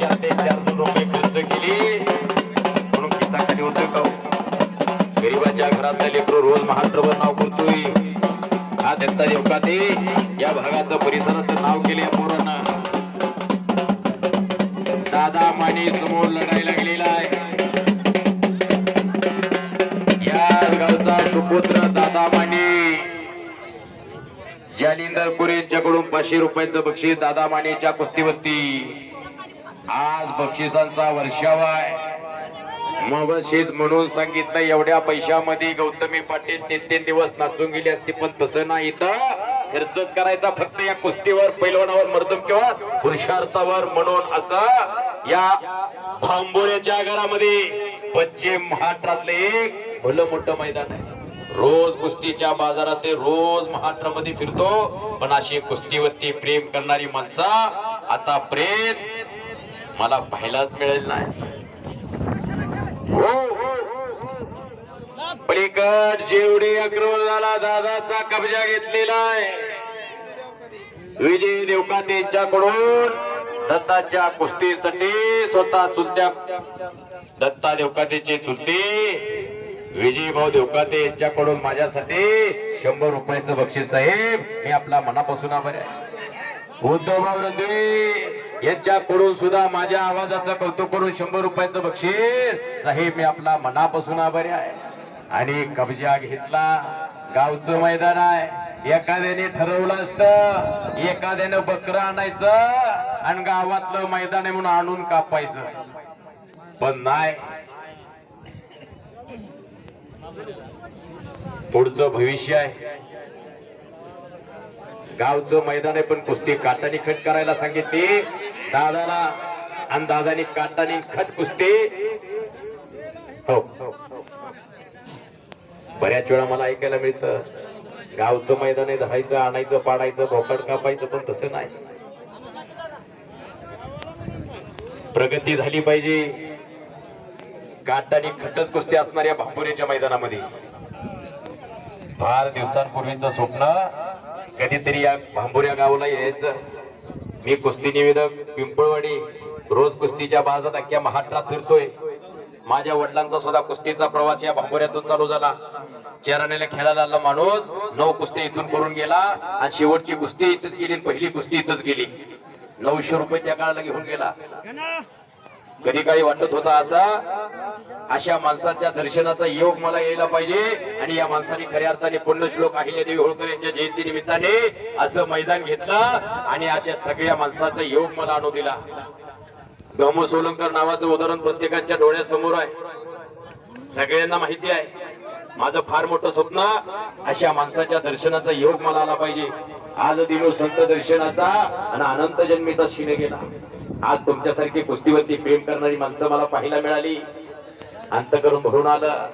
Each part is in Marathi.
चार ते चार दोन रुपये खर्च म्हणून किस्सा खाली होतोय का घरातल्या लेकरू रोज महाराष्ट्रभर नाव करतोय हा त्यांचा देवका ते या भागाचं परिसराचं नाव केले या पोरांना. दादा माने समोर आहे. या गावचा सुपुत्र दादा माने. जालिंदर कुरेंच्याकडून पाचशे रुपयाचं बक्षीस दादा मानेच्या कुस्तीवरती. आज बक्षिसांचा वर्षाव आहे. मगशीच म्हणून सांगितलं एवढ्या पैशामध्ये गौतमी पाटील तीन तीन दिवस नाचून गेली असती पण तसं नाही तर खर्चच करायचा फक्त या कुस्तीवर पैलवानावर मर्दम किंवा पुरुषार्थावर म्हणून असं या भांबोळ्याच्या घरामध्ये पश्चिम महाराष्ट्रातलं एक भलं मोठं मैदान आहे. रोज कुस्तीच्या बाजारात ते रोज महाराष्ट्रामध्ये फिरतो पण अशी कुस्तीवरती प्रेम करणारी माणसं आता प्रेम मला पाहायलाच मिळेल नाही. हो पलीकड जेवढे अग्रवाला दादाचा कब्जा घेतलेला आहे. विजय देवकाते यांच्याकडून दत्ताच्या कुस्तीसाठी स्वतः चुलत्या दत्ता देवकातेचे चुलते विजय भाऊ देवकाते यांच्याकडून माझ्यासाठी शंभर रुपयाचं बक्षीस साहेब मी आपला मनापासून आभार आहे. उद्धवभाऊ रंधे यांच्याकडून सुद्धा माझ्या आवाजाचं कौतुक करून शंभर रुपयाचं बक्षीस. साहेब मी आपला मनापासून आभारी आहे. आणि कब्जा घेतला. गावचं मैदान आहे. एखाद्याने ठरवलं असतं. एखाद्यानं बकरं आणायचं आणि गावातलं मैदान आहे म्हणून आणून कापायचं. पण नाही. पुढचं भविष्य आहे. गावचं मैदान आहे पण कुस्ती काटानी खट करायला सांगितली. दादाला आणि दादानी काटानी खट कुस्ती. हो. बऱ्याच वेळा मला ऐकायला मिळतं गावचं मैदान आहे धरायचं आणायचं पाडायचं भोकड कापायचं पण तसं नाही. प्रगती झाली पाहिजे. काटानी खटच कुस्ती असणाऱ्या भांबुरेच्या मैदानामध्ये. फार दिवसांपूर्वीचं स्वप्न. कधीतरी या भांबुऱ्या गावाला यायचं. मी कुस्ती निवेदक पिंपळवाडी रोज कुस्तीच्या बाजारात अख्ख्या महाराष्ट्रात फिरतोय. माझ्या वडिलांचा सुद्धा कुस्तीचा प्रवास या भांबुऱ्यातून चालू झाला. चेरानेला खेळायला आला माणूस. नऊ कुस्ती इथून करून गेला आणि शेवटची कुस्ती इथंच गेली पहिली कुस्ती इथंच गेली. नऊशे रुपये त्या काळाला घेऊन गेला. कधी काही वाटत होता असा? अशा माणसाच्या दर्शनाचा योग मला यायला पाहिजे. आणि या माणसाने खऱ्या अर्थाने पुण्यश्लोक अहिल्यादेवी होळकर यांच्या जयंती निमित्ताने असं मैदान घेतलं. आणि अशा सगळ्या माणसाचा योग मला आणू दिला. गमो सोलंकर नावाचं उदाहरण प्रत्येकाच्या डोळ्यासमोर आहे. सगळ्यांना माहिती आहे. माझं फार मोठं स्वप्न अशा माणसाच्या दर्शनाचा योग मला आला पाहिजे. आज दिनो संत दर्शनाचा आणि अनंत जन्मीचा शिने गेला. आज तुमच्यासारखी कुस्तीवरती प्रेम करणारी माणसं मला पाहायला मिळाली. अंत करून भरून आलं.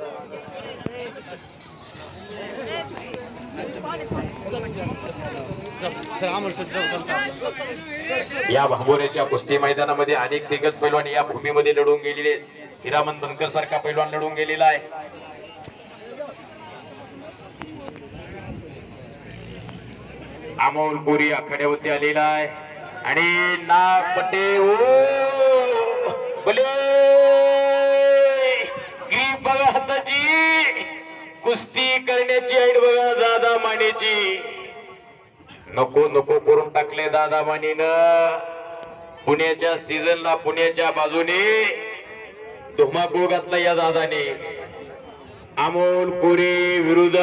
या भांबोऱ्याच्या कुस्ती मैदानामध्ये अनेक दिग्गज पैलवान या भूमीमध्ये लढून गेलेले आहेत. हिरामन धनकर सारखा पैलवान लढून गेलेला आहे. अमोल पुरी आखाड्यावरती आलेला आहे. आणि ना पटे ओ बोले की बघा हाताची. कुस्ती करण्याची ऐट बघा दादा मानेची. नको नको करून टाकले दादा मानेनं. पुण्याच्या सीझनला पुण्याच्या बाजूने धुमाकूळ घातला या दादाने. अमोल कोरे विरुद्ध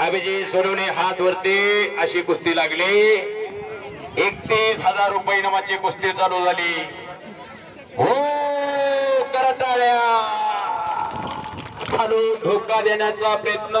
अभिजित सोनवणे हात वरती अशी कुस्ती लागली. एकतीस हजार रुपये नमाची कुस्ती चालू झाली. हो करटाळ्या खालून धोका देण्याचा प्रयत्न.